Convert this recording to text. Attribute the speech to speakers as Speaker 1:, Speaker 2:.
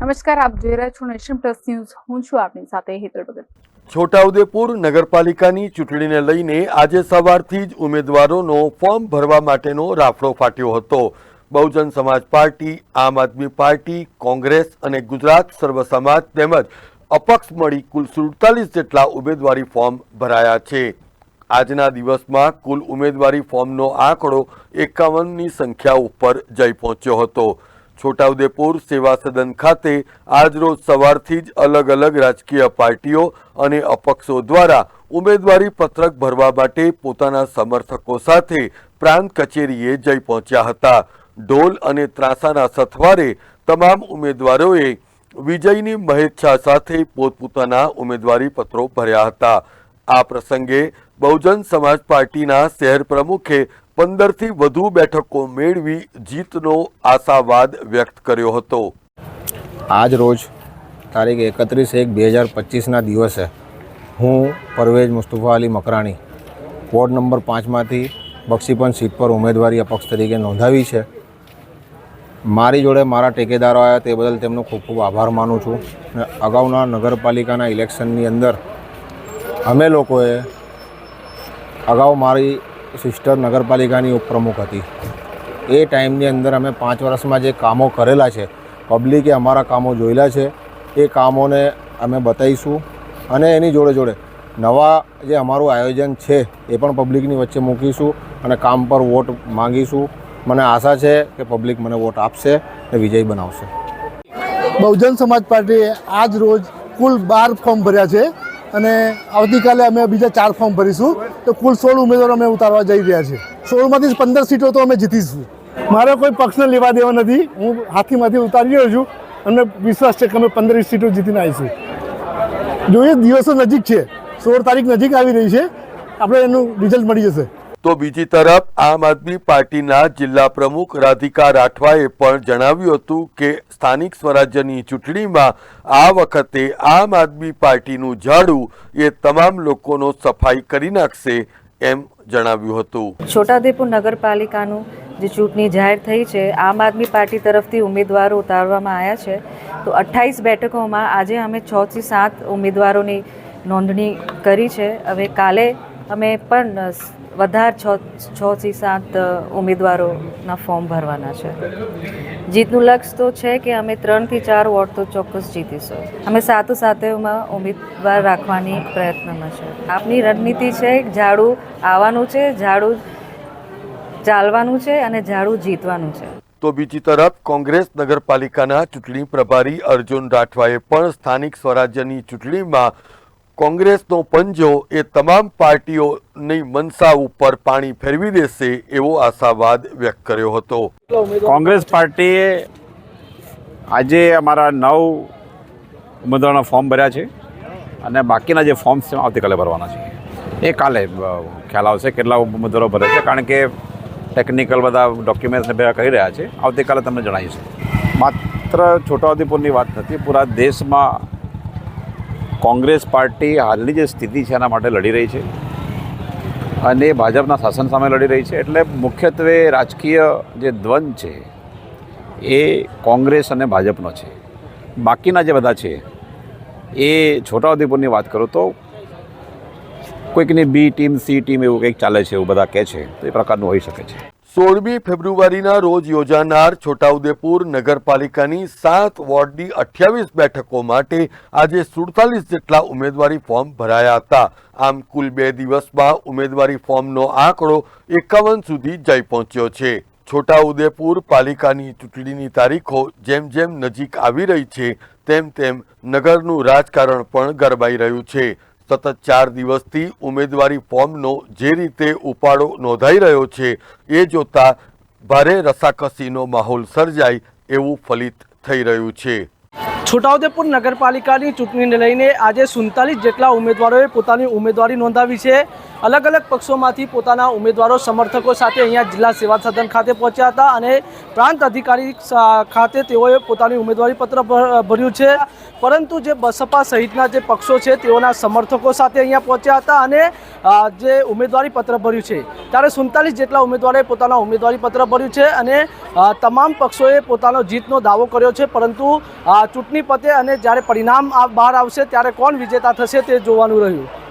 Speaker 1: નમસ્કાર, આપ જોઈ રહ્યા છો નેશન પ્લસ ન્યૂઝ. હું છું આપની સાથે હેતલ ભગત.
Speaker 2: છોટાઉદેપુર નગરપાલિકાની ચૂંટણીને લઈને આજે સવારથી જ ઉમેદવારોનો ફોર્મ ભરવા માટેનો રાફડો ફાટ્યો હતો. બહુજન સમાજ પાર્ટી, આમ આદમી પાર્ટી, કોંગ્રેસ અને ગુજરાત સર્વ સમાજ તેમજ અપક્ષ મળી કુલ સુડતાલીસ જેટલા ઉમેદવારી ફોર્મ ભરાયા છે. આજના દિવસમાં કુલ ઉમેદવારી ફોર્મનો આંકડો એકાવનની સંખ્યા ઉપર જઈ પહોંચ્યો હતો. છોટાઉદેપુર સેવા સદન ખાતે આજરોજ સવારથી જ અલગ અલગ રાજકીય પાર્ટીઓ અને અપક્ષો દ્વારા ઉમેદવારી પત્રક ભરવા માટે પોતાના સમર્થકો સાથે પ્રાંત કચેરીએ જઈ પહોંચ્યા હતા. ઢોલ અને ત્રાસાના સથવારે તમામ ઉમેદવારોએ વિજયની મહેચ્છા સાથે પોતપોતાના ઉમેદવારી પત્રો ભર્યા હતા. આ પ્રસંગે બહુજન સમાજ પાર્ટીના શહેર પ્રમુખે પંદરથી વધુ બેઠકો મેળવી જીતનો આશાવાદ વ્યક્ત કર્યો હતો.
Speaker 3: આજ રોજ તારીખ એકત્રીસ એક બે હજાર પચીસના દિવસે હું પરવેજ મુસ્તફા અલી મકરાણી વોર્ડ નંબર પાંચમાંથી બક્ષીપંચ સીટ પર ઉમેદવારી અપક્ષ તરીકે નોંધાવી છે. મારી જોડે મારા ટેકેદારો આવ્યા તે બદલ તેમનો ખૂબ ખૂબ આભાર માનું છું. અને અગાઉના નગરપાલિકાના ઇલેક્શનની અંદર અમે લોકોએ અગાઉ મારી સિસ્ટર નગરપાલિકાની ઉપપ્રમુખ હતી. એ ટાઈમની અંદર અમે પાંચ વર્ષમાં જે કામો કરેલા છે, પબ્લિકે અમારા કામો જોયેલા છે, એ કામોને અમે બતાવીશું. અને એની જોડે જોડે નવા જે અમારું આયોજન છે, એ પણ પબ્લિકની વચ્ચે મૂકીશું અને કામ પર વોટ માંગીશું. મને આશા છે કે પબ્લિક મને વોટ આપશે અને વિજય બનાવશે.
Speaker 4: બહુજન સમાજ પાર્ટીએ આજ રોજ કુલ બાર ફોર્મ ભર્યા છે. અને આવતીકાલે અમે બીજા ચાર ફોર્મ ભરીશું. તો કુલ સોળ ઉમેદવારો અમે ઉતારવા જઈ રહ્યા છીએ. સોળમાંથી પંદર સીટો તો અમે જીતીશું. મારે કોઈ પક્ષને લેવા દેવા નથી. હું હાથીમાંથી ઉતારી રહ્યો છું અને વિશ્વાસ છે કે અમે પંદર સીટો જીતીને આવીશું. જોઈએ, દિવસો નજીક છે. સોળ તારીખ નજીક આવી રહી છે. આપણે એનું રિઝલ્ટ મળી જશે.
Speaker 2: તો બીજી તરફ આમ આદમી પાર્ટીના જિલ્લા પ્રમુખ રાધિકા રાઠવાએ પણ જણાવ્યું હતું કે સ્થાનિક સ્વરાજ્યની ચૂંટણીમાં આ વખતે આમ આદમી પાર્ટીનું ઝાડુ એ તમામ લોકોનો સફાઈ કરી નાખશે એમ જણાવ્યું હતું.
Speaker 5: છોટાઉદેપુર નગરપાલિકાનું જે ચૂંટણી જાહેર થઈ છે, આમ આદમી પાર્ટી તરફથી ઉમેદવારો ઉતારવામાં આવ્યા છે. તો અઠ્ઠાવીસ બેઠકોમાં આજે અમે છથી સાત ઉમેદવારોની નોંધણી કરી છે. હવે કાલે અમે પણ વધારે છ છથી સાત ઉમેદવારોના ફોર્મ ભરવાના છે. જીતનું લક્ષ્ય તો છે કે અમે ત્રણથી ચાર વોટ તો ચોક્કસ જીતીશું. અમે સાતો સાથેમાં ઉમેદવાર રાખવાની પ્રયત્નમાં છે. આપની રણનીતિ છે ઝાડુ આવવાનું છે ઝાડુ ચાલવાનું છે અને ઝાડુ જીતવાનું છે.
Speaker 2: તો બીજી તરફ કોંગ્રેસ નગરપાલિકાના ચૂંટણી પ્રભારી અર્જુન રાઠવાએ પણ સ્થાનિક સ્વરાજ્યની ચૂંટણીમાં કોંગ્રેસનો પંજો એ તમામ પાર્ટીઓની મનસા ઉપર પાણી ફેરવી દેશે એવો આશાવાદ વ્યક્ત કર્યો હતો.
Speaker 6: કોંગ્રેસ પાર્ટીએ આજે અમારા નવ ઉમેદવારોના ફોર્મ ભર્યા છે અને બાકીના જે ફોર્મ્સ છે, આવતીકાલે ભરવાના છે. એ કાલે ખ્યાલ આવશે કેટલા ઉમેદવારો ભરે છે, કારણ કે ટેકનિકલ બધા ડોક્યુમેન્ટ્સને ભેગા કરી રહ્યા છે. આવતીકાલે તમને જણાવીશું. માત્ર છોટાઉદેપુરની વાત નથી, પૂરા દેશમાં કોંગ્રેસ પાર્ટી હાલની જે સ્થિતિ છે એના માટે લડી રહી છે અને ભાજપના શાસન સામે લડી રહી છે. એટલે મુખ્યત્વે રાજકીય જે દ્વંદ છે એ કોંગ્રેસ અને ભાજપનો છે. બાકીના જે બધા છે એ છોટાઉદેપુરની વાત કરું તો કોઈકની બી ટીમ, સી ટીમ એવું કંઈક ચાલે છે એવું બધા કહે છે, તો એ પ્રકારનું હોઈ શકે છે.
Speaker 2: સોળમી ફેબ્રુઆરીના રોજ યોજાનાર છોટાઉદેપુર નગરપાલિકાની સાત વોર્ડની અઠ્યાવીસ બેઠકો માટે આજે સુડતાલીસ જેટલા ઉમેદવારી ફોર્મ ભરાયા હતા. આમ કુલ બે દિવસમાં ઉમેદવારી ફોર્મનો આંકડો એકાવન સુધી જઈ પહોંચ્યો છે. છોટાઉદેપુર પાલિકાની ચૂંટણીની તારીખો જેમ જેમ નજીક આવી રહી છે, તેમ તેમ નગરનું રાજકારણ પણ ગરબાઈ રહ્યું છે. સતત ચાર દિવસથી ઉમેદવારી ફોર્મનો જે રીતે ઉપાડો નોંધાઈ રહ્યો છે, એ જોતા ભારે રસાકસીનો માહોલ સર્જાય એવું ફલિત થઈ રહ્યું છે.
Speaker 7: છોટાઉદેપુર નગરપાલિકાની ચૂંટણીને લઈને આજે સુડતાલીસ જેટલા ઉમેદવારોએ પોતાની ઉમેદવારી નોંધાવી છે. અલગ અલગ પક્ષોમાંથી પોતાના ઉમેદવારો, સમર્થકો સાથે અહીંયા જિલ્લા સેવા સદન ખાતે પહોંચ્યા હતા અને પ્રાંત અધિકારી ખાતે તેઓએ પોતાની ઉમેદવારી પત્ર ભર્યું છે. પરંતુ જે બસપા સહિતના જે પક્ષો છે, તેઓના સમર્થકો સાથે અહીંયા પહોંચ્યા હતા અને જે ઉમેદવારી પત્ર ભર્યું છે. ત્યારે સુડતાલીસ જેટલા ઉમેદવારોએ પોતાના ઉમેદવારી પત્ર ભર્યું છે અને તમામ પક્ષોએ પોતાનો જીતનો દાવો કર્યો છે. પરંતુ ચૂંટણી પતે અને જ્યારે પરિણામ બહાર આવશે, ત્યારે કોણ વિજેતા થશે તે જોવાનું રહ્યું.